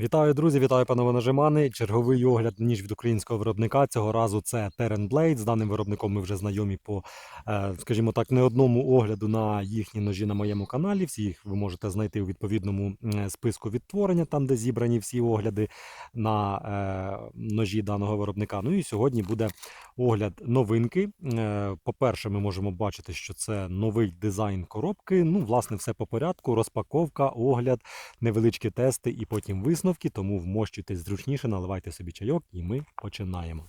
Вітаю, друзі! Вітаю, панове нажимани. Черговий огляд ніж від українського виробника. Цього разу це Terran Blade. З даним виробником ми вже знайомі по, е, скажімо так, не одному огляду на їхні ножі на моєму каналі. Всі їх ви можете знайти у відповідному списку відтворення, там де зібрані всі огляди на е, ножі даного виробника. Ну і сьогодні буде огляд новинки. Е, По-перше, ми можемо бачити, що це новий дизайн коробки. Ну, власне, все по порядку. Розпаковка, огляд, невеличкі тести і потім висновки. Тому вмощуйтесь зручніше, наливайте собі чайок, і ми починаємо.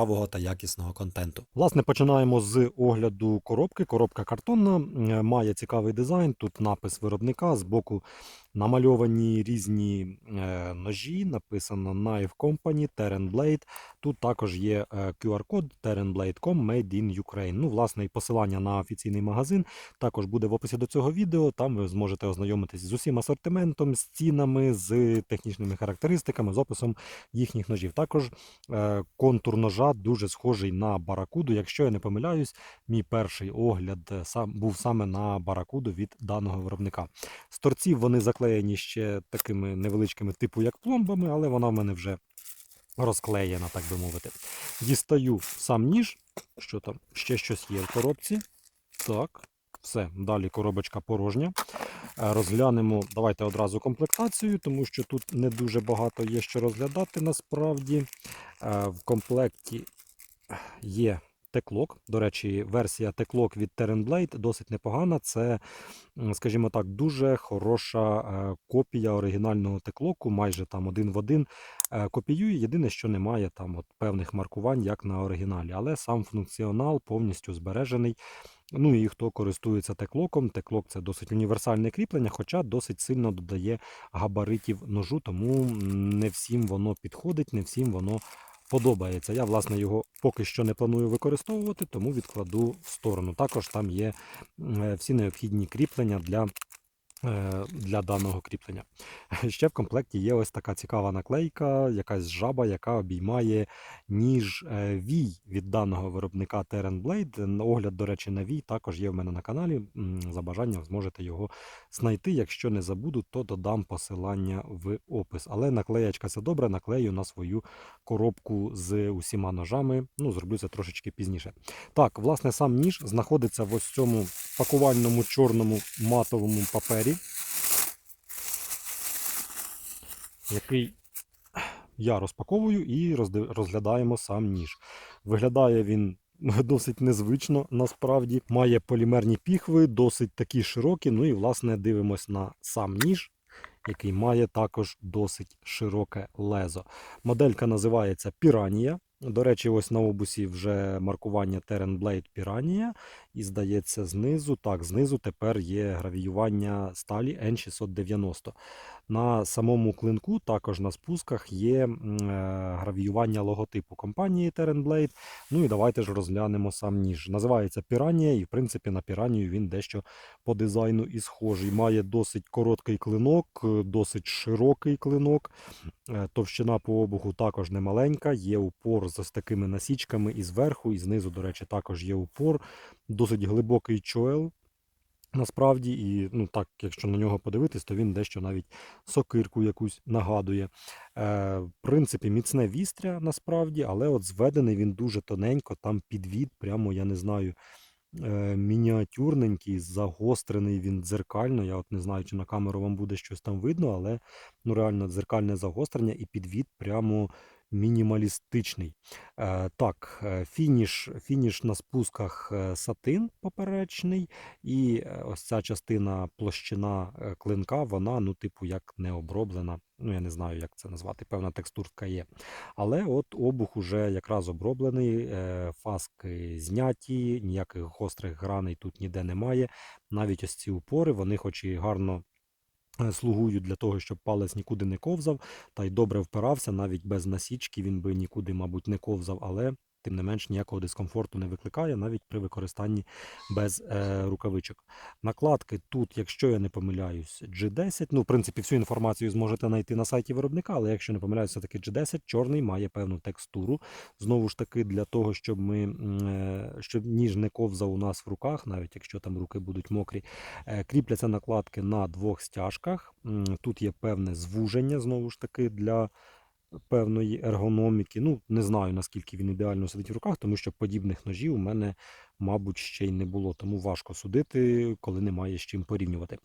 цікавого та якісного контенту. Власне, починаємо з огляду коробки. Коробка картонна, має цікавий дизайн. Тут напис виробника з боку намальовані різні е, ножі. Написано Knife Company, Terran Blade. Тут також є е, QR-код terranblade.com Made in Ukraine. Ну, власне, і посилання на офіційний магазин також буде в описі до цього відео. Там ви зможете ознайомитись з усім асортиментом, з цінами, з технічними характеристиками, з описом їхніх ножів. Також е, контур ножа дуже схожий на баракуду. Якщо я не помиляюсь, мій перший огляд сам був саме на баракуду від даного виробника. З торців вони заклеєні ще такими невеличкими, типу як пломбами, але вона в мене вже розклеєна, так би мовити. Дістаю сам ніж. Що там? Ще щось є в коробці. Так, все. Далі коробочка порожня. Е, Розглянемо, давайте одразу комплектацію, тому що тут не дуже багато є що розглядати насправді. Е, В комплекті є теклок. До речі, версія теклок від Terrenblade досить непогана. Це, скажімо так, дуже хороша е, копія оригінального теклоку, майже там один в один. Е, Копіює. Єдине, що немає там от певних маркувань, як на оригіналі, але сам функціонал повністю збережений. Ну і хто користується теклоком, теклок це досить універсальне кріплення, хоча досить сильно додає габаритів ножу, тому не всім воно підходить, не всім воно подобається. Я, власне, його поки що не планую використовувати, тому відкладу в сторону. Також там є е, всі необхідні кріплення для. Е, Для даного кріплення. Ще в комплекті є ось така цікава наклейка, якась жаба, яка обіймає ніж е, вій від даного виробника Terran Blade. Огляд, до речі, на вій також є в мене на каналі. За бажанням зможете його знайти. Якщо не забуду, то додам посилання в опис. Але наклеячка це добре, наклею на свою коробку з усіма ножами. Ну, зроблю це трошечки пізніше. Так, власне, сам ніж знаходиться в ось цьому пакувальному чорному матовому папері, який я розпаковую і розглядаємо сам ніж. Виглядає він досить незвично, насправді. Має полімерні піхви, досить такі широкі. Ну і, власне, дивимось на сам ніж, який має також досить широке лезо. Моделька називається Piranha. До речі, ось на обусі вже маркування Terran Blade Piranha. І здається, знизу, так, знизу тепер є гравіювання сталі N690. На самому клинку, також на спусках, є е, гравіювання логотипу компанії Terrenblade. Ну і давайте ж розглянемо сам ніж. Називається Piranha, і в принципі на Piranha він дещо по дизайну і схожий. Має досить короткий клинок, е, досить широкий клинок. Е, Товщина по обуху також немаленька, є упор з такими насічками і зверху, і знизу, до речі, також є упор. Досить глибокий чоел. Насправді, і ну так, якщо на нього подивитись, то він дещо навіть сокирку якусь нагадує. Е, в принципі, міцне вістря насправді, але от зведений він дуже тоненько, там підвід, прямо я не знаю, е, мініатюрненький, загострений він дзеркально. Я от не знаю, чи на камеру вам буде щось там видно, але ну реально дзеркальне загострення і підвід прямо мінімалістичний. Е, так, е, фініш, фініш на спусках е, сатин поперечний, і ось ця частина площина клинка, вона, ну, типу, як не оброблена. Ну, я не знаю, як це назвати, певна текстурка є. Але от обух уже якраз оброблений, фаски зняті, ніяких гострих граней тут ніде немає. Навіть ось ці упори, вони хоч і гарно е, слугують для того, щоб палець нікуди не ковзав, та й добре впирався, навіть без насічки він би нікуди, мабуть, не ковзав, але тим не менш ніякого дискомфорту не викликає, навіть при використанні без е, рукавичок. Накладки тут, якщо я не помиляюсь, G10. Ну, в принципі, всю інформацію зможете знайти на сайті виробника, але якщо не помиляюсь, все таки G10, чорний має певну текстуру. Знову ж таки, для того, щоб ми е, щоб ніж не ковзав у нас в руках, навіть якщо там руки будуть мокрі. Е, Кріпляться накладки на двох стяжках. Тут є певне звуження, знову ж таки, для певної ергономіки. Ну, не знаю, наскільки він ідеально сидить в руках, тому що подібних ножів у мене, мабуть, ще й не було. Тому важко судити, коли немає з чим порівнювати.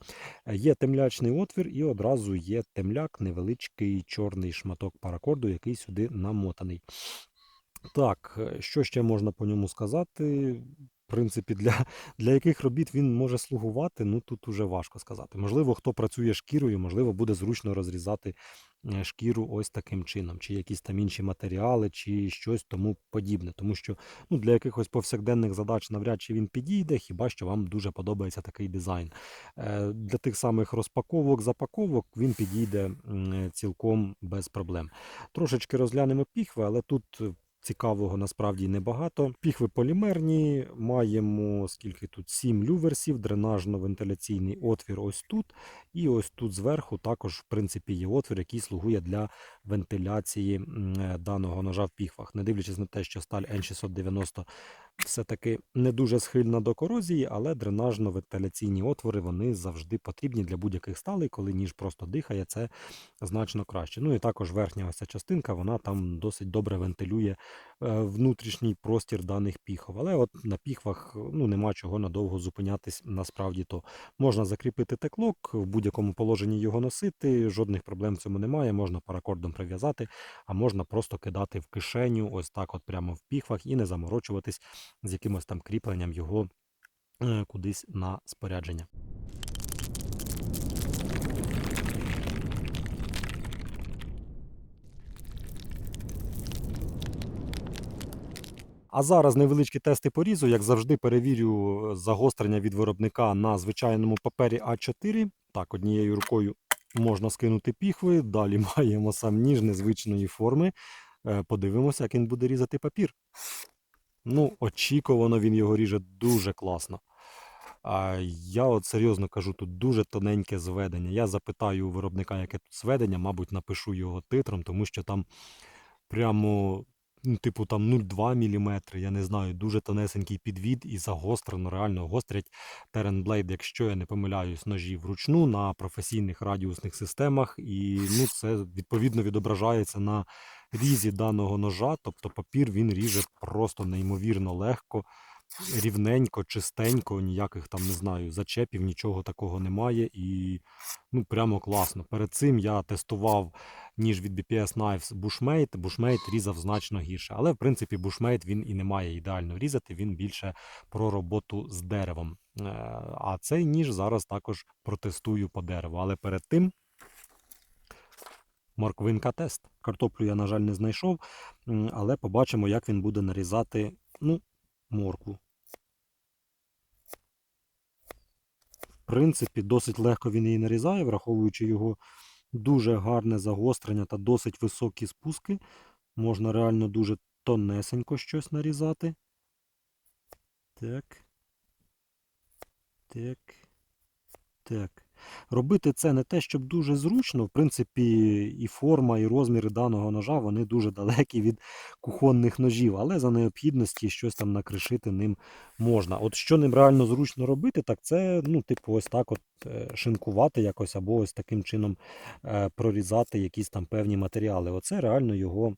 Е, Є темлячний отвір, і одразу є темляк, невеличкий чорний шматок паракорду, який сюди намотаний. Так, е, що ще можна по ньому сказати? В принципі, для, для яких робіт він може слугувати, ну тут уже важко сказати. Можливо, хто працює шкірою, можливо, буде зручно розрізати е, шкіру ось таким чином, чи якісь там інші матеріали, чи щось тому подібне. Тому що ну, для якихось повсякденних задач навряд чи він підійде, хіба що вам дуже подобається такий дизайн. Е, Для тих самих розпаковок, запаковок він підійде е, цілком без проблем. Трошечки розглянемо піхви, але тут цікавого насправді небагато. Піхви полімерні, маємо скільки тут 7 люверсів, дренажно-вентиляційний отвір ось тут. І ось тут зверху також, в принципі, є отвір, який слугує для вентиляції е, даного ножа в піхвах. Не дивлячись на те, що сталь N690 все-таки не дуже схильна до корозії, але дренажно-вентиляційні отвори вони завжди потрібні для будь-яких сталей, коли ніж просто дихає, це значно краще. Ну і також верхня ось ця частинка, вона там досить добре вентилює е, внутрішній простір даних піхов. Але от на піхвах ну, нема чого надовго зупинятись насправді то. Можна закріпити теклок, в будь-якому положенні його носити, жодних проблем в цьому немає, можна паракордом прив'язати, а можна просто кидати в кишеню, ось так от прямо в піхвах і не заморочуватись з якимось там кріпленням його е, кудись на спорядження. А зараз невеличкі тести порізу, як завжди, перевірю е, загострення від виробника на звичайному папері А4. Так, однією рукою можна скинути піхви. Далі маємо сам ніж незвичної форми. Е, Подивимося, як він буде різати папір. Ну, очікувано він його ріже дуже класно. А я от серйозно кажу, тут дуже тоненьке зведення. Я запитаю у виробника, яке тут зведення, мабуть, напишу його титром, тому що там прямо, типу, там 0,2 мм, я не знаю, дуже тонесенький підвід і загострено, реально гострять Terran якщо я не помиляюсь, ножі вручну на професійних радіусних системах, і ну, це відповідно відображається на різі даного ножа, тобто папір він ріже просто неймовірно легко, рівненько, чистенько, ніяких там, не знаю, зачепів, нічого такого немає. І ну, прямо класно. Перед цим я тестував ніж від BPS Knives Bushmate. Bushmate різав значно гірше. Але, в принципі, Bushmate він і не має ідеально різати, він більше про роботу з деревом. Е, А цей ніж зараз також протестую по дереву. Але перед тим. Морквинка тест. Картоплю я, на жаль, не знайшов, але побачимо, як він буде нарізати ну, моркву. В принципі, досить легко він її нарізає, враховуючи його дуже гарне загострення та досить високі спуски. Можна реально дуже тонесенько щось нарізати. Так. Так. Так. Робити це не те, щоб дуже зручно. В принципі, і форма, і розміри даного ножа вони дуже далекі від кухонних ножів, але за необхідності щось там накришити ним можна. От що ним реально зручно робити, так це, ну, типу, ось так от е, шинкувати якось, або ось таким чином е, прорізати якісь там певні матеріали. Оце реально його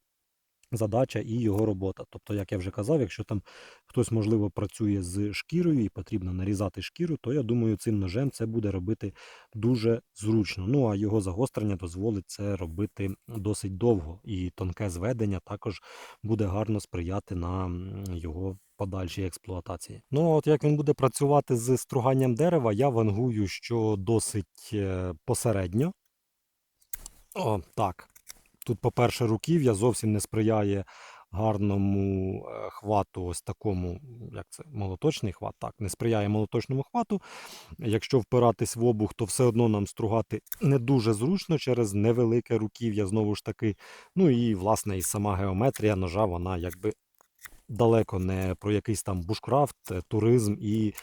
задача і його робота. Тобто, як я вже казав, якщо там хтось, можливо, працює з шкірою і потрібно нарізати шкіру, то я думаю, цим ножем це буде робити дуже зручно. Ну а його загострення дозволить це робити досить довго, і тонке зведення також буде гарно сприяти на його. Подальшій експлуатації. Ну, от як він буде працювати з струганням дерева, я вангую, що досить е, посередньо. О, так. Тут, по-перше, руків'я зовсім не сприяє гарному е, хвату, ось такому, як це, молоточний хват, так, не сприяє молоточному хвату. Якщо впиратись в обух, то все одно нам стругати не дуже зручно через невелике руків'я, знову ж таки. Ну і, власне, і сама геометрія ножа, вона якби далеко не про якийсь там бушкрафт, е, туризм і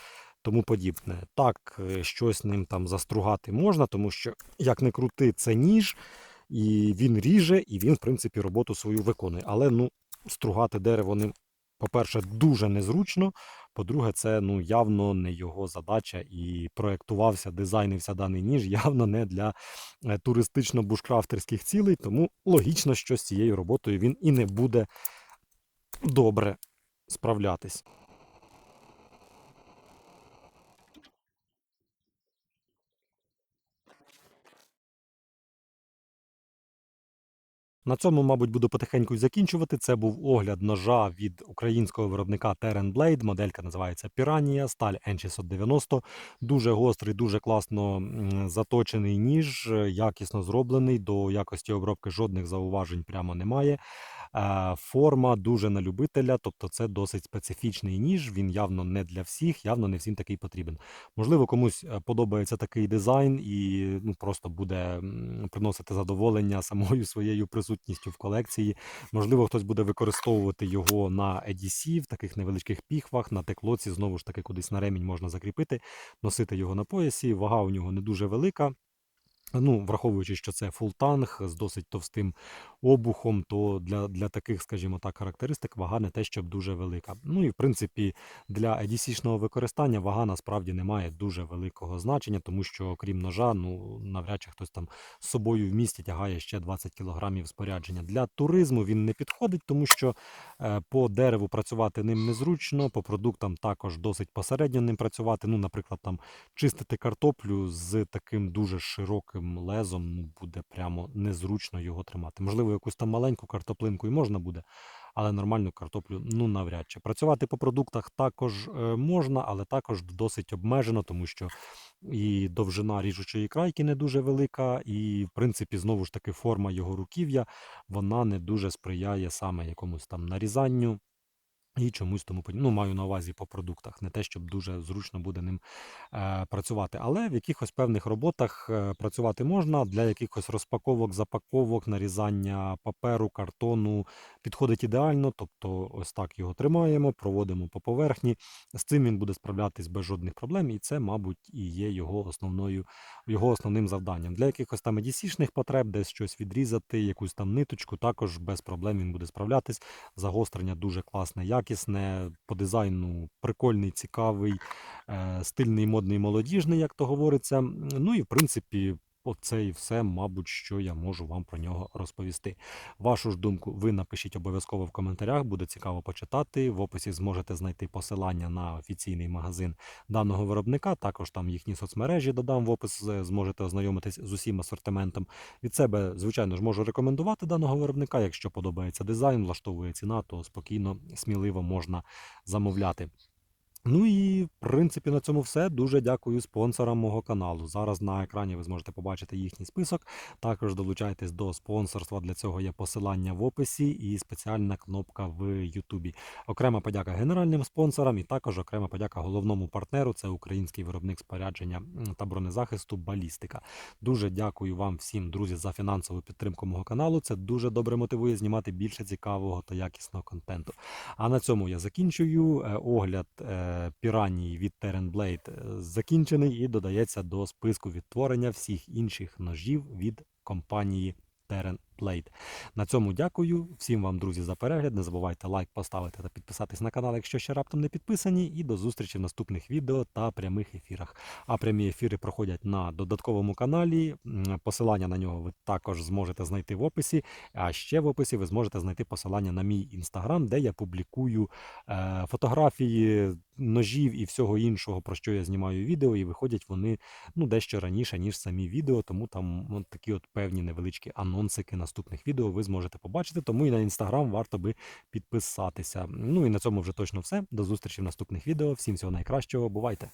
тому подібне. Так, е, щось ним там застругати можна, тому що, як не крути, це ніж, і він ріже, і він, в принципі, роботу свою виконує. Але ну, стругати дерево ним, по-перше, дуже незручно. По-друге, це ну, явно не його задача і проєктувався, дизайнився даний ніж явно не для е, туристично-бушкрафтерських цілей, тому логічно, що з цією роботою він і не буде добре справлятись. На цьому, мабуть, буду потихеньку й закінчувати. Це був огляд ножа від українського виробника Terran Blade. Моделька називається Piranha, сталь N690. Дуже гострий, дуже класно заточений ніж, е, якісно зроблений. До якості обробки жодних зауважень прямо немає. Е, Форма дуже на любителя, тобто це досить специфічний ніж. Він явно не для всіх, явно не всім такий потрібен. Можливо, комусь е, подобається такий дизайн і ну, просто буде приносити задоволення самою своєю присутністю в колекції. Можливо, хтось буде використовувати його на EDC, в таких невеличких піхвах, на теклоці, знову ж таки, кудись на ремінь можна закріпити, носити його на поясі. Вага у нього не дуже велика. Ну, враховуючи, що це фултанг з досить товстим обухом, то для, для таких, скажімо так, характеристик вага не те, щоб дуже велика. Ну і в принципі для EDC-шного використання вага насправді не має дуже великого значення, тому що окрім ножа, ну навряд чи хтось там з собою в місті тягає ще 20 кг спорядження. Для туризму він не підходить, тому що е, по дереву працювати ним незручно, по продуктам також досить посередньо ним працювати. Ну, наприклад, там чистити картоплю з таким дуже широким лезом ну, буде прямо незручно його тримати. Можливо, якусь там маленьку картоплинку і можна буде, але нормальну картоплю ну навряд чи. Працювати по продуктах також е, можна, але також досить обмежено, тому що і довжина ріжучої крайки не дуже велика, і, в принципі, знову ж таки, форма його руків'я вона не дуже сприяє саме якомусь там нарізанню. І чомусь тому. Ну, маю на увазі по продуктах, не те, щоб дуже зручно буде ним е, працювати. Але в якихось певних роботах е, працювати можна для якихось розпаковок, запаковок, нарізання паперу, картону підходить ідеально. Тобто, ось так його тримаємо, проводимо по поверхні. З цим він буде справлятись без жодних проблем, і це, мабуть, і є його основною, його основним завданням. Для якихось там EDC-шних потреб, десь щось відрізати, якусь там ниточку, також без проблем він буде справлятись. Загострення дуже класне, якісне, по дизайну прикольний, цікавий, е, стильний, модний, молодіжний, як то говориться. Ну і в принципі. Оце і все, мабуть, що я можу вам про нього розповісти. Вашу ж думку ви напишіть обов'язково в коментарях, буде цікаво почитати. В описі зможете знайти посилання на офіційний магазин даного виробника. Також там їхні соцмережі додам в опис, зможете ознайомитись з усім асортиментом. Від себе, звичайно ж, можу рекомендувати даного виробника. Якщо подобається дизайн, влаштовує ціна, то спокійно, сміливо можна замовляти. Ну і в принципі на цьому все. Дуже дякую спонсорам мого каналу. Зараз на екрані ви зможете побачити їхній список. Також долучайтесь до спонсорства. Для цього є посилання в описі і спеціальна кнопка в Ютубі. Окрема подяка генеральним спонсорам, і також окрема подяка головному партнеру. Це український виробник спорядження та бронезахисту Балістика. Дуже дякую вам всім, друзі, за фінансову підтримку мого каналу. Це дуже добре мотивує знімати більше цікавого та якісного контенту. А на цьому я закінчую. Е, Огляд піранії від Terran Blade е, закінчений і додається до списку відтворення всіх інших ножів від компанії Terran Blade. На цьому дякую. Всім вам, друзі, за перегляд. Не забувайте лайк поставити та підписатись на канал, якщо ще раптом не підписані. І до зустрічі в наступних відео та прямих ефірах. А прямі ефіри проходять на додатковому каналі. Посилання на нього ви також зможете знайти в описі. А ще в описі ви зможете знайти посилання на мій інстаграм, де я публікую е, фотографії ножів і всього іншого, про що я знімаю відео, і виходять вони ну дещо раніше, ніж самі відео. Тому там от такі от певні невеличкі анонсики наступних відео ви зможете побачити. Тому і на інстаграм варто би підписатися. Ну і на цьому вже точно все. До зустрічі в наступних відео. Всім всього найкращого. Бувайте!